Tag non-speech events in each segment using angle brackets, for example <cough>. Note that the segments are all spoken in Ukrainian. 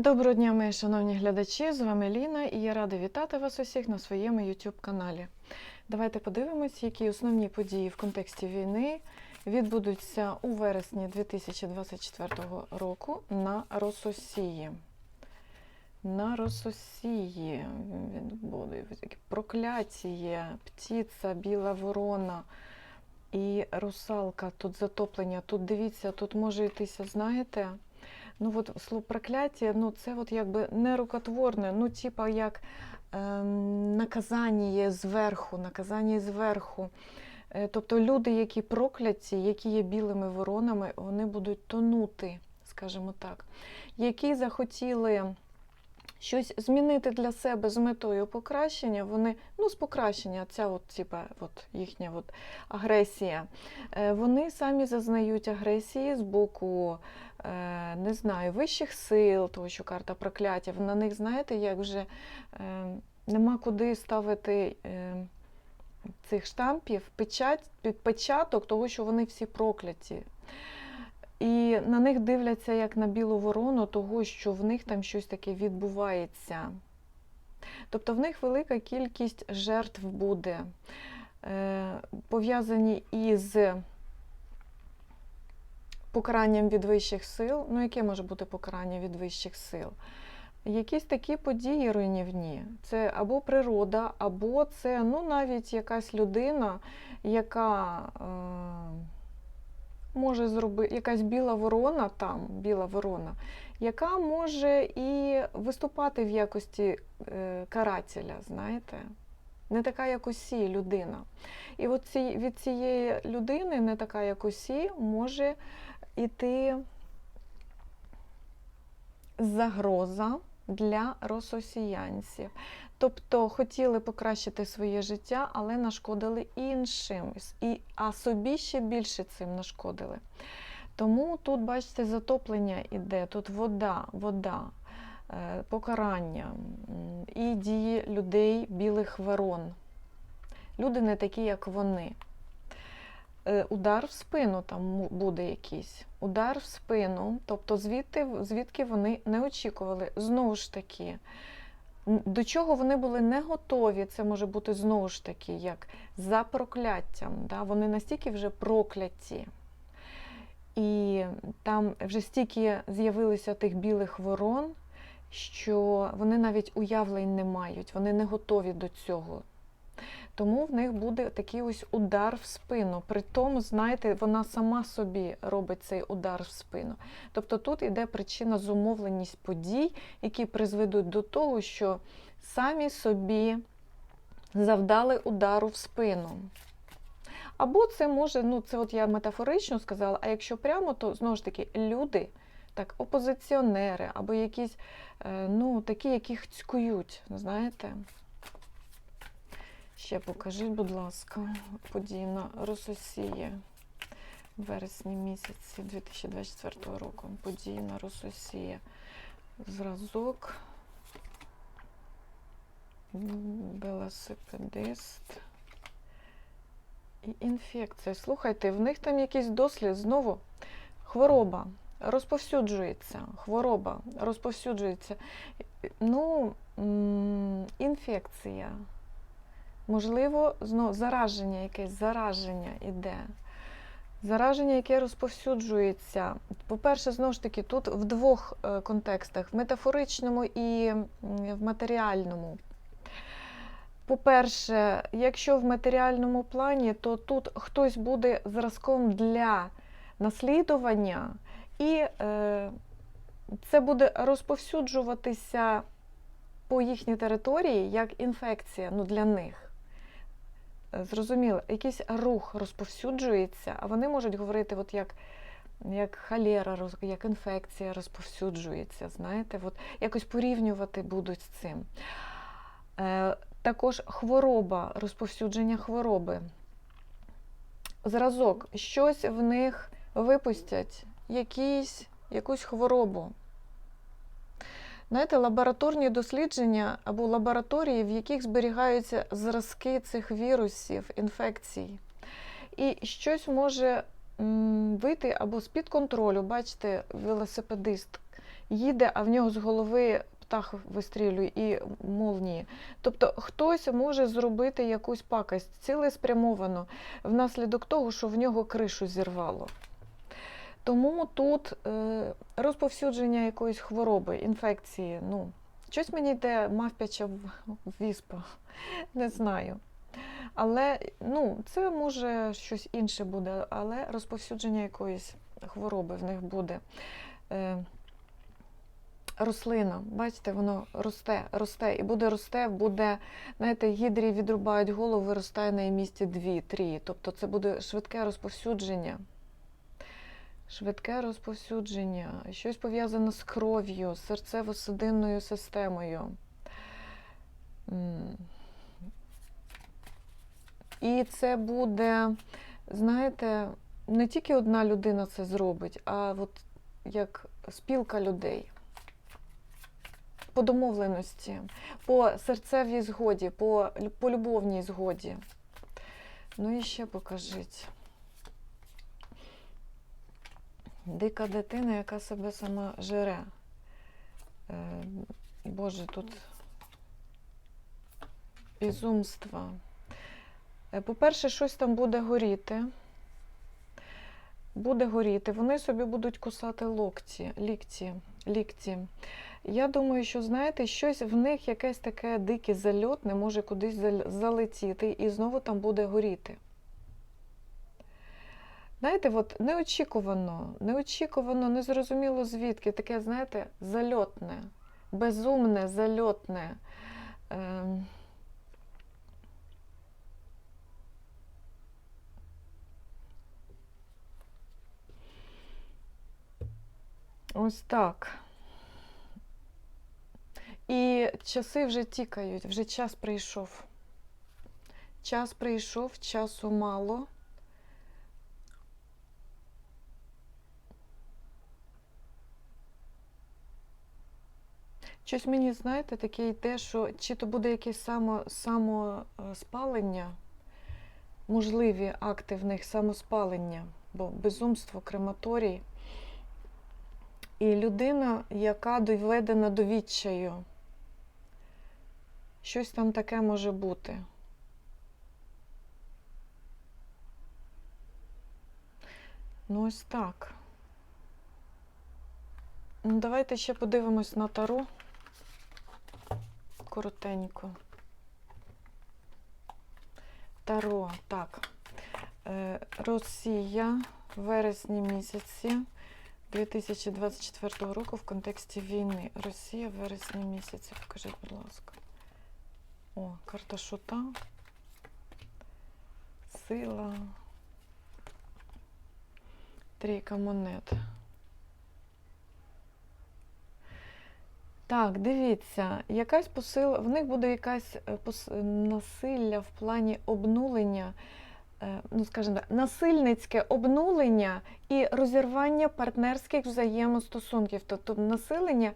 Доброго дня, мої шановні глядачі! З вами Ліна і я рада вітати вас усіх на своєму YouTube каналі. Давайте подивимось, які основні події в контексті війни відбудуться у вересні 2024 року на Рососії. На Рососії буде прокляття, птиця, біла ворона і русалка. Тут затоплення. Тут дивіться, тут може йтися, знаєте. Ну, от слово прокляття, ну це от якби не рукотворне, ну, типа як ем, наказання зверху, наказання зверху. Е, Тобто люди, які прокляті, які є білими воронами, вони будуть тонути, скажімо так, які захотіли щось змінити для себе з метою покращення, вони, ну, з покращення, ця от, типа, от їхня от агресія, е, вони самі зазнають агресії з боку, е, не знаю, вищих сил, того, що карта прокляття, на них, знаєте, як вже е, нема куди ставити цих штампів, печать, печаток того, що вони всі прокляті. І на них дивляться як на білу ворону, того, що в них там щось таке відбувається. Тобто в них велика кількість жертв буде, е, пов'язані із покаранням від вищих сил. Ну, яке може бути покарання від вищих сил? Якісь такі події руйнівні. Це або природа, або це ну, навіть якась людина, яка. Е, може зробити якась біла ворона, там біла ворона, яка може і виступати в якості е, карателя, знаєте? Не така, як усі людина. І от ці, від цієї людини, не така, як усі, може йти загроза для рососіянців. Тобто хотіли покращити своє життя, але нашкодили іншим, і, а собі ще більше цим нашкодили. Тому тут, бачите, затоплення іде, тут вода, вода, е, покарання і дії людей білих ворон. Люди не такі, як вони. Е, Удар в спину там буде якийсь. Удар в спину, тобто звідти, звідки вони не очікували. Знову ж таки, до чого вони були не готові, це може бути знову ж таки, як за прокляттям. Да? Вони настільки вже прокляті. І там вже стільки з'явилося тих білих ворон, що вони навіть уявлень не мають, вони не готові до цього. Тому в них буде такий ось удар в спину. При тому, знаєте, вона сама собі робить цей удар в спину. Тобто тут іде причина зумовленість подій, які призведуть до того, що самі собі завдали удару в спину. Або це може, ну це от я метафорично сказала, а якщо прямо, то знову ж таки люди, так, опозиціонери, або якісь, ну, такі, яких цькують, знаєте. Ще покажіть, будь ласка, події на Рососії в вересні місяці 2024 року. Події на Рососії. Зразок. Велосипедист. І інфекція. Слухайте, в них там якийсь дослід знову хвороба розповсюджується. Хвороба розповсюджується. Ну, інфекція. Можливо, знову зараження, якесь зараження іде. Зараження, яке розповсюджується. По-перше, знову ж таки, тут в двох е, контекстах: в метафоричному і в матеріальному. По-перше, якщо в матеріальному плані, то тут хтось буде зразком для наслідування, і е, це буде розповсюджуватися по їхній території як інфекція ну, для них. Зрозуміло, якийсь рух розповсюджується, а вони можуть говорити, от як як халера, як інфекція розповсюджується, знаєте, от якось порівнювати будуть з цим. Е, Також хвороба, розповсюдження хвороби. Зразок, щось в них випустять, якісь, якусь хворобу. Знаєте, лабораторні дослідження або лабораторії, в яких зберігаються зразки цих вірусів, інфекцій. І щось може вийти або з-під контролю, бачите, велосипедист, їде, а в нього з голови птах вистрілює і молнії. Тобто хтось може зробити якусь пакость цілеспрямовано внаслідок того, що в нього кришу зірвало. Тому тут е, розповсюдження якоїсь хвороби, інфекції. Ну, щось мені йде мавпяча в- віспа, <laughs> не знаю. Але ну, це може щось інше буде, але розповсюдження якоїсь хвороби в них буде. Е, рослина, бачите, воно росте, росте і буде росте, буде, знаєте, гідрі відрубають голову, виростає на її місці дві, три. Тобто це буде швидке розповсюдження. Швидке розповсюдження, щось пов'язане з кров'ю, серцево-судинною системою. І це буде, знаєте, не тільки одна людина це зробить, а от як спілка людей. По домовленості, по серцевій згоді, по, по любовній згоді. Ну і ще покажіть. Дика дитина, яка себе сама жере. Е, Боже, тут ізумства. Е, По-перше, щось там буде горіти. Буде горіти. Вони собі будуть кусати локті, лікті, лікті. Я думаю, що знаєте, щось в них якесь таке дике зальотне може кудись залетіти і знову там буде горіти. Знаєте, от неочікувано, неочікувано, незрозуміло звідки, таке, знаєте, зальотне, безумне, зальотне. Ем... Ось так. І часи вже тікають, вже час прийшов. Час прийшов, часу мало. Щось мені, знаєте, таке йде, що чи то буде якесь само, самоспалення, можливі акти в них самоспалення, бо безумство, крематорій. І людина, яка доведена до відчаю. Щось там таке може бути. Ну, ось так. Ну, давайте ще подивимось на таро. Коротенько. Таро, так. Е, Росія вересні місяці 2024 року в контексті війни. Росія в вересні місяці. Покажіть, будь ласка. О, карта шута. Сила. Трійка монет. Так, дивіться, якась посила, в них буде якась е, пос- насилля в плані обнулення, е, ну скажімо так, насильницьке обнулення і розірвання партнерських взаємостосунків. Тобто населення,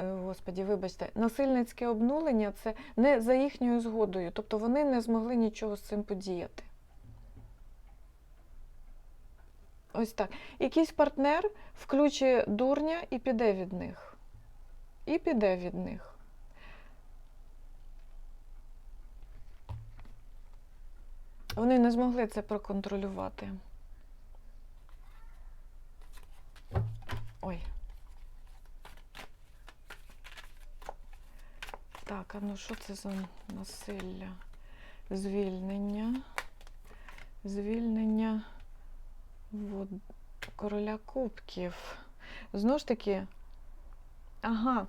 е, господі, вибачте, насильницьке обнулення це не за їхньою згодою, тобто вони не змогли нічого з цим подіяти. Ось так. Якийсь партнер включить дурня і піде від них. І піде від них. Вони не змогли це проконтролювати. Ой. Так, а ну що це за насилля? Звільнення. Звільнення вод... короля кубків. Знову ж таки, ага.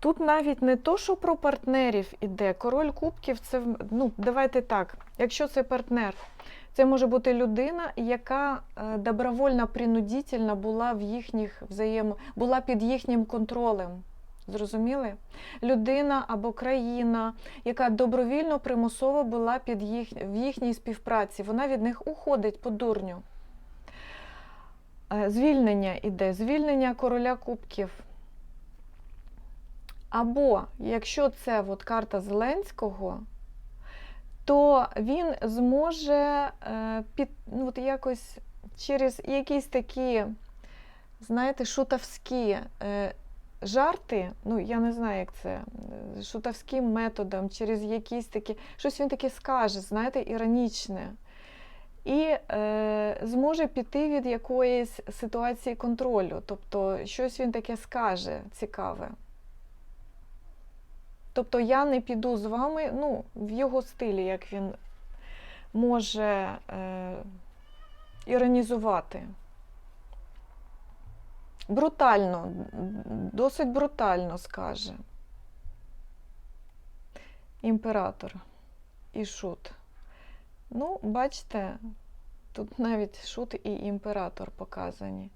Тут навіть не то, що про партнерів іде. Король кубків це, ну, давайте так, якщо це партнер, це може бути людина, яка е, добровольно принудительно була в їхніх взаємо, була під їхнім контролем. Зрозуміли? Людина або країна, яка добровільно примусово була під їх, в їхній співпраці, вона від них уходить по дурню. Е, Звільнення іде, звільнення короля кубків. Або якщо це от карта Зеленського, то він зможе е, під, ну, от якось через якісь такі, знаєте, шутовські е, жарти, ну я не знаю, як це, е, шутовським методом, через якісь такі, щось він таке скаже, знаєте, іронічне. І е, зможе піти від якоїсь ситуації контролю. Тобто щось він таке скаже цікаве. Тобто я не піду з вами, ну, в його стилі, як він може е, іронізувати. Брутально, досить брутально скаже. Імператор і шут. Ну, бачите, тут навіть шут і імператор показані.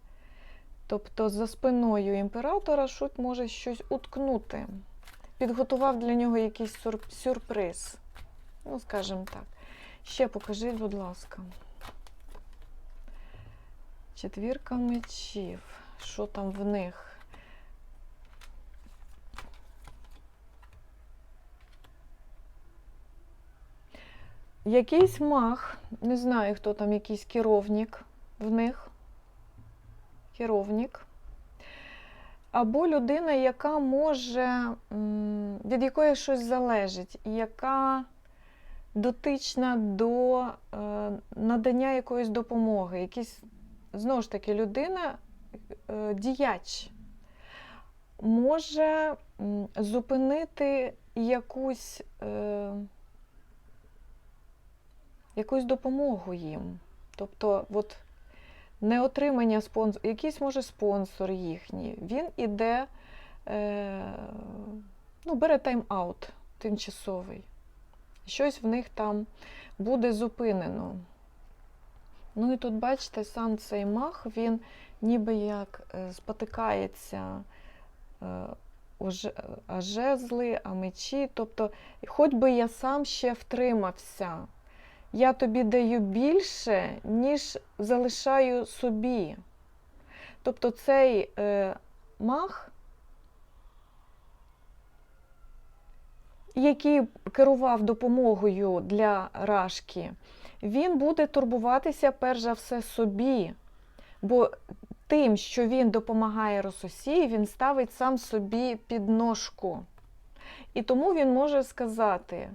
Тобто за спиною імператора шут може щось уткнути. Підготував для нього якийсь сюр- сюрприз. Ну, скажімо так. Ще покажіть, будь ласка. Четвірка мечів. Що там в них? Якийсь маг, не знаю, хто там, якийсь керівник в них. Керівник. Або людина, яка може, від якої щось залежить, яка дотична до е, надання якоїсь допомоги. Якісь, знову ж таки, людина, е, діяч, може зупинити якусь, е, якусь допомогу їм. Тобто, от неотримання спонсор, якийсь може спонсор їхній, він іде, е, ну, бере тайм-аут тимчасовий. Щось в них там буде зупинено. Ну і тут, бачите, сам цей мах, він ніби як е, спотикається е, а жезли, а мечі. Тобто, хоч би я сам ще втримався, я тобі даю більше, ніж залишаю собі. Тобто цей е, мах, який керував допомогою для Рашки, він буде турбуватися перш за все собі. Бо тим, що він допомагає Рососії, він ставить сам собі підножку. І тому він може сказати,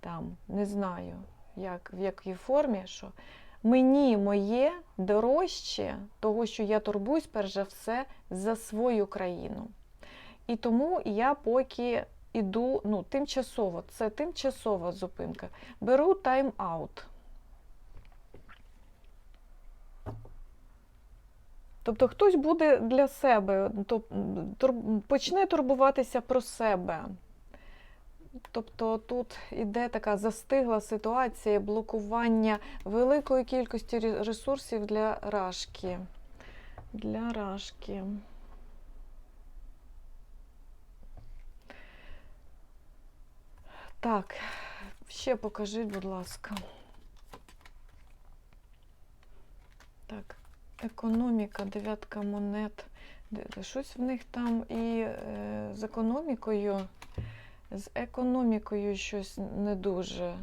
там, не знаю, як, в якій формі, що мені моє дорожче того, що я турбуюсь, перш за все, за свою країну. І тому я поки іду, ну, тимчасово, це тимчасова зупинка. Беру тайм-аут. Тобто хтось буде для себе, тоб- почне турбуватися про себе. Тобто тут іде така застигла ситуація блокування великої кількості ресурсів для рашки. Для рашки. Так, ще покажіть, будь ласка. Так, економіка, дев'ятка монет. Щось в них там і е, з економікою. З економікою щось не дуже.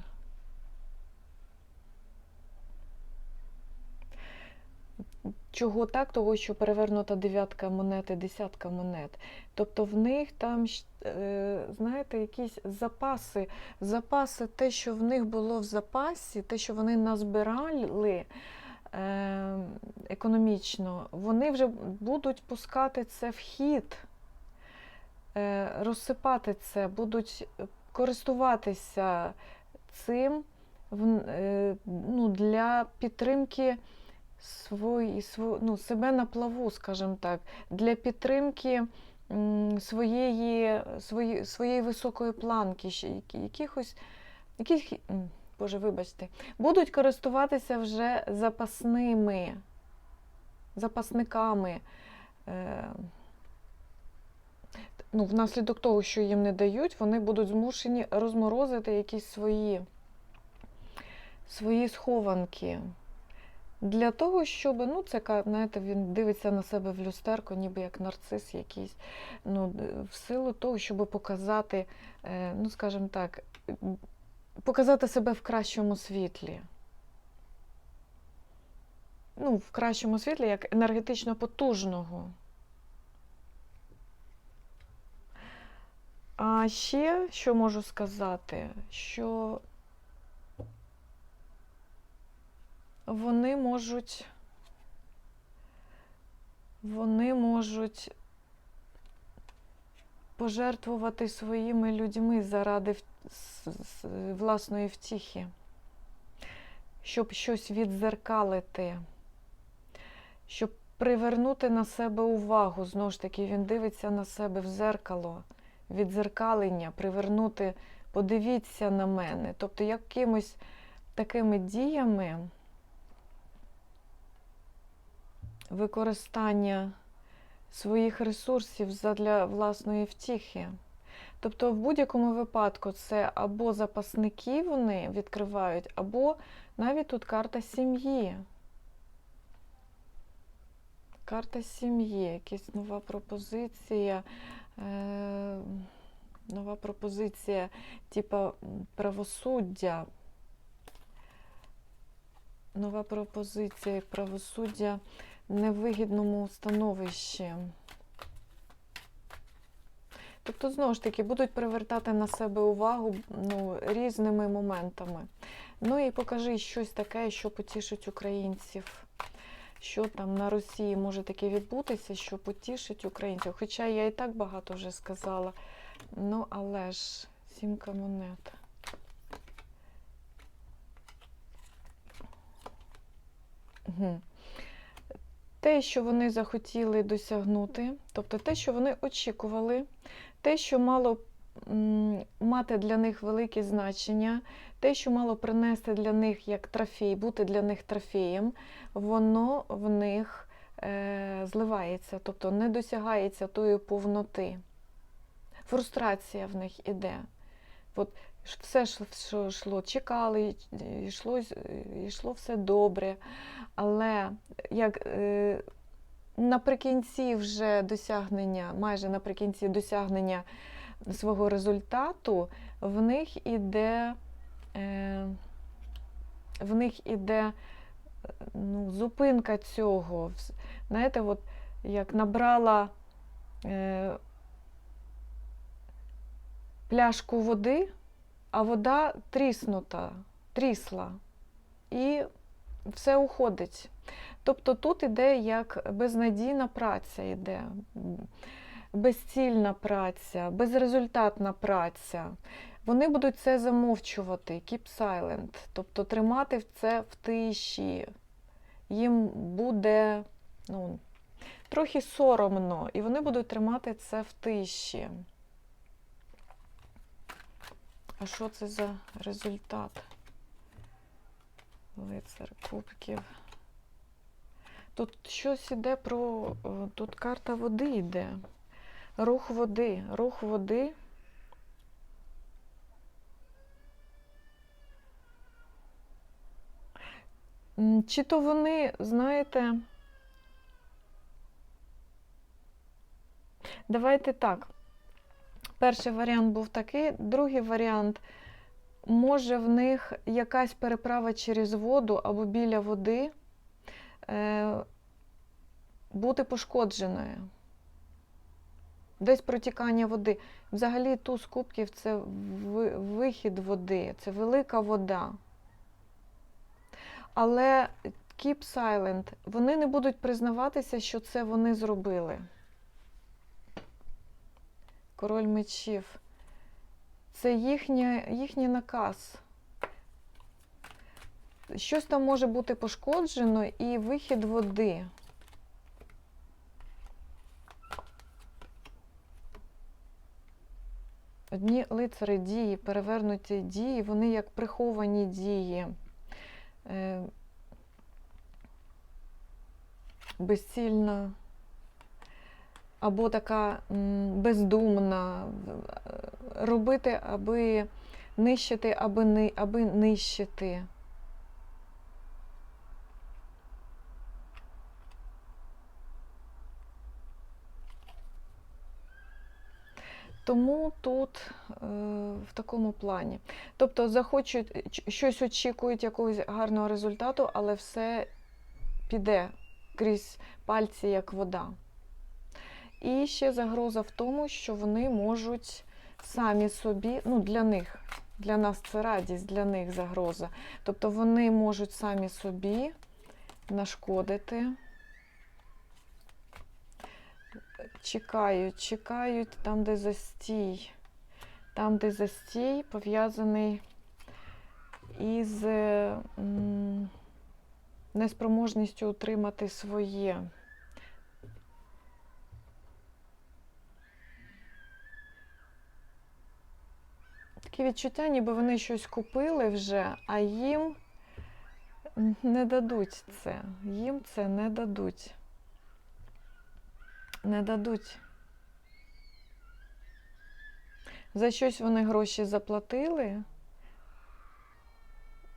Чого так? Того, що перевернута дев'ятка монет і десятка монет. Тобто в них там, е, знаєте, якісь запаси, запаси, те, що в них було в запасі, те, що вони назбирали е, економічно, вони вже будуть пускати це в хід розсипати це, будуть користуватися цим е, ну, для підтримки свої, ну, себе на плаву, скажімо так, для підтримки своєї, свої, своєї високої планки, якихось, яких, Боже, вибачте, будуть користуватися вже запасними, запасниками. Ну, внаслідок того, що їм не дають, вони будуть змушені розморозити якісь свої, свої схованки. Для того, щоб, ну, це, знаєте, він дивиться на себе в люстерко, ніби як нарцис якийсь. Ну, в силу того, щоб показати, е, ну, скажімо так, показати себе в кращому світлі. Ну, в кращому світлі, як енергетично потужного. А ще що можу сказати, що вони можуть, вони можуть пожертвувати своїми людьми заради власної втіхи, щоб щось відзеркалити, щоб привернути на себе увагу. Знову ж таки, він дивиться на себе в зеркало, відзеркалення, привернути, подивіться на мене. Тобто якимось такими діями використання своїх ресурсів задля власної втіхи. Тобто, в будь-якому випадку це або запасники вони відкривають, або навіть тут карта сім'ї. Карта сім'ї, якась нова пропозиція, е, нова пропозиція, типа правосуддя. Нова пропозиція правосуддя в невигідному становищі. Тобто, знову ж таки, будуть привертати на себе увагу ну, різними моментами. Ну і покажи щось таке, що потішить українців. Що там на Росії може таке відбутися, що потішить українців. Хоча я і так багато вже сказала. Ну, але ж сімка монет. Угу. Те, що вони захотіли досягнути, тобто те, що вони очікували, те, що мало мати для них велике значення, те, що мало принести для них як трофей, бути для них трофеєм, воно в них е, зливається, тобто не досягається тої повноти. Фрустрація в них іде. От все, що- йшло, чекали, йшло, йшло все добре. Але як е, наприкінці вже досягнення, майже наприкінці досягнення свого результату, в них іде, е, в них іде ну, зупинка цього. Знаєте, от як набрала е, пляшку води, а вода тріснута, трісла. І все уходить. Тобто тут іде як безнадійна праця йде, безцільна праця, безрезультатна праця. Вони будуть це замовчувати, keep silent, тобто тримати це в тиші. Їм буде ну, трохи соромно, і вони будуть тримати це в тиші. А що це за результат? Лицар кубків. Тут щось іде про. Тут карта води йде. Рух води. Рух води. Чи то вони, знаєте. Давайте так. Перший варіант був такий, другий варіант може в них якась переправа через воду або біля води е, бути пошкодженою. Десь протікання води. Взагалі туз кубків це вихід води, це велика вода. Але keep silent, вони не будуть признаватися, що це вони зробили. Король мечів. Це їхня, їхній наказ. Щось там може бути пошкоджено і вихід води. Одні лицари дії, перевернуті дії, вони як приховані дії. Е, безцільна або така бездумна, е, робити, аби нищити, аби, аби нищити. Тому тут е, в такому плані. Тобто захочуть, щось очікують якогось гарного результату, але все піде крізь пальці, як вода. І ще загроза в тому, що вони можуть самі собі, ну для них, для нас це радість, для них загроза. Тобто вони можуть самі собі нашкодити. Чекають, чекають там, де застій. Там, де застій пов'язаний із е, неспроможністю утримати своє. Таке відчуття, ніби вони щось купили вже, а їм не дадуть це. Їм це не дадуть. Не дадуть. За щось вони гроші заплатили,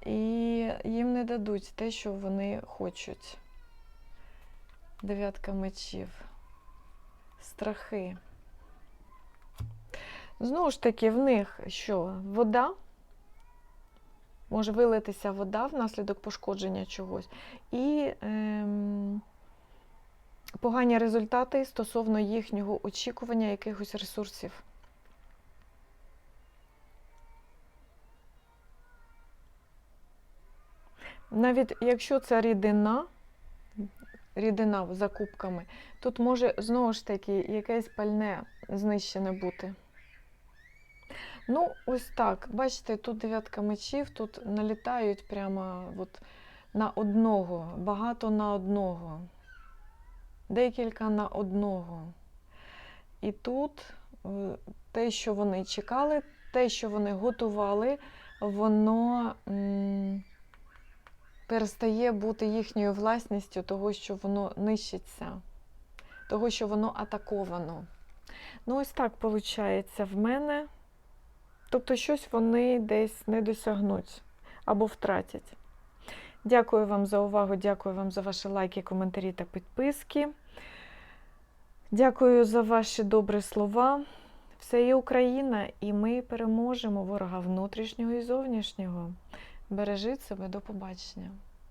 і їм не дадуть те, що вони хочуть. Дев'ятка мечів. Страхи. Знову ж таки, в них що? Вода. Може вилитися вода внаслідок пошкодження чогось. І ем, погані результати стосовно їхнього очікування якихось ресурсів. Навіть якщо це рідина, рідина з закупками, тут може знову ж таки якесь пальне знищене бути. Ну, ось так. Бачите, тут дев'ятка мечів, тут налітають прямо от на одного, багато на одного, декілька на одного. І тут е, те, що вони чекали, те, що вони готували, воно перестає бути їхньою власністю, того, що воно нищиться, того, що воно атаковано. Ну, ось так виходить в мене. Тобто щось вони десь не досягнуть або втратять. Дякую вам за увагу, дякую вам за ваші лайки, коментарі та підписки. Дякую за ваші добрі слова. Все є Україна, і ми переможемо ворога внутрішнього і зовнішнього. Бережіть себе, до побачення.